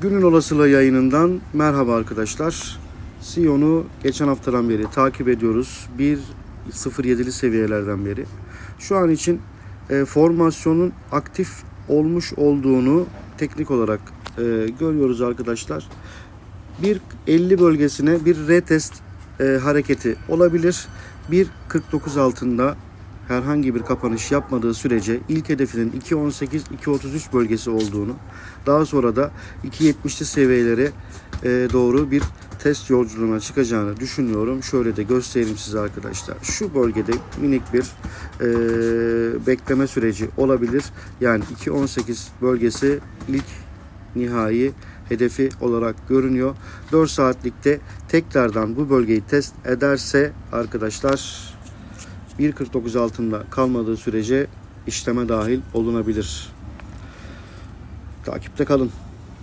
Günün olasılığı yayınından merhaba arkadaşlar. Sion'u geçen haftadan beri takip ediyoruz. 1.07'li seviyelerden beri. Şu an için e, formasyonun aktif olmuş olduğunu teknik olarak e, görüyoruz arkadaşlar. 1.50 bölgesine bir retest e, hareketi olabilir. 1.49 altında herhangi bir kapanış yapmadığı sürece ilk hedefinin 2.18-2.33 bölgesi olduğunu daha sonra da 2.70'li seviyelere e, doğru bir test yolculuğuna çıkacağını düşünüyorum. Şöyle de göstereyim size arkadaşlar. Şu bölgede minik bir e, bekleme süreci olabilir. Yani 2.18 bölgesi ilk nihai hedefi olarak görünüyor. 4 saatlikte tekrardan bu bölgeyi test ederse arkadaşlar 1.49 altında kalmadığı sürece işleme dahil olunabilir. Takipte kalın.